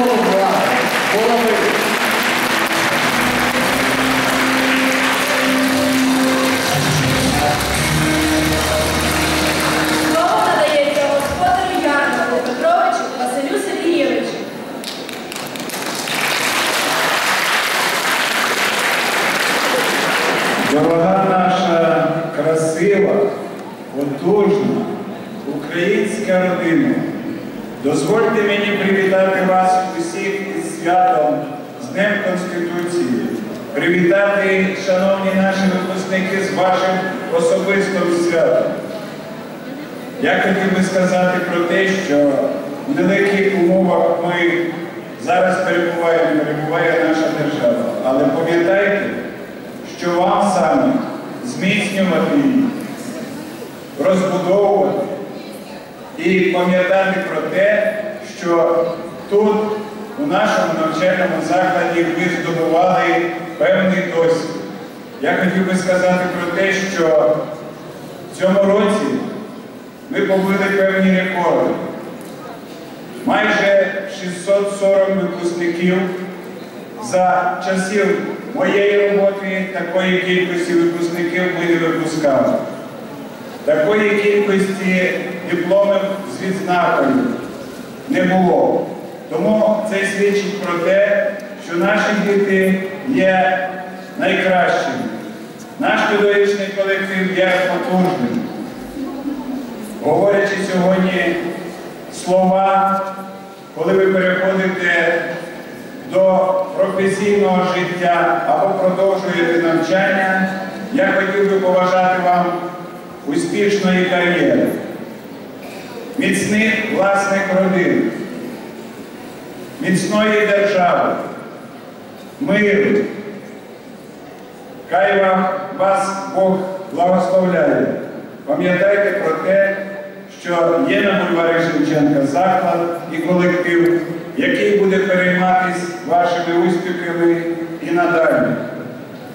голова, голови. Слово надається господарю Ярмаку Петровичу Василю Сергійовичу. Дорога наша красива, потужна, українська родина. Дозвольте мені привітати вас усіх із святом, з Днем Конституції, привітати, шановні наші випускники, з вашим особистим святом. Я хотів би сказати про те, що в нелегких умовах ми зараз перебуваємо, перебуває наша держава. Але пам'ятайте, що вам саме зміцнювати розбудовувати і пам'ятати про те, що тут, у нашому навчальному закладі, ви здобували певний досвід. Я хотів би сказати про те, що в цьому році ми побили певні рекорди. Майже 640 випускників за часів моєї роботи такої кількості випускників ми не випускали. Такої кількості дипломів з відзнакою не було. Тому це свідчить про те, що наші діти є найкращими. Наш педагогічний колектив є потужним. Говорячи сьогодні слова, коли ви переходите до професійного життя або продовжуєте навчання, я хотів би побажати вам успішної кар'єри, міцних власних родин, міцної держави, миру. Хай вам вас Бог благословляє. Пам'ятайте про те, що є на бульварі Шевченка заклад і колектив, який буде перейматися вашими успіхами і надалі.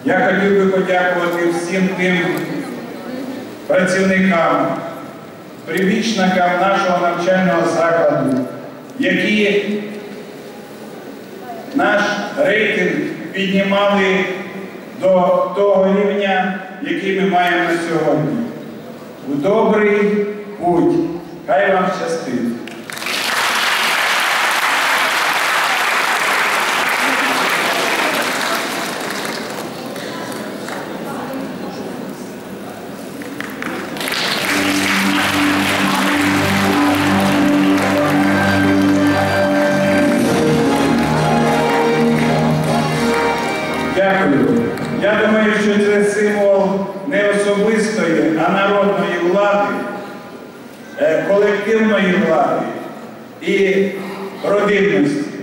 Я хотів би подякувати всім тим працівникам, прибічникам нашого навчального закладу, які наш рейтинг піднімали до того рівня, який ми маємо сьогодні. У добрий путь. Хай вам щастить. Дякую. Я думаю, що це символ не особистої, а народної влади, е, колективної влади і родинності.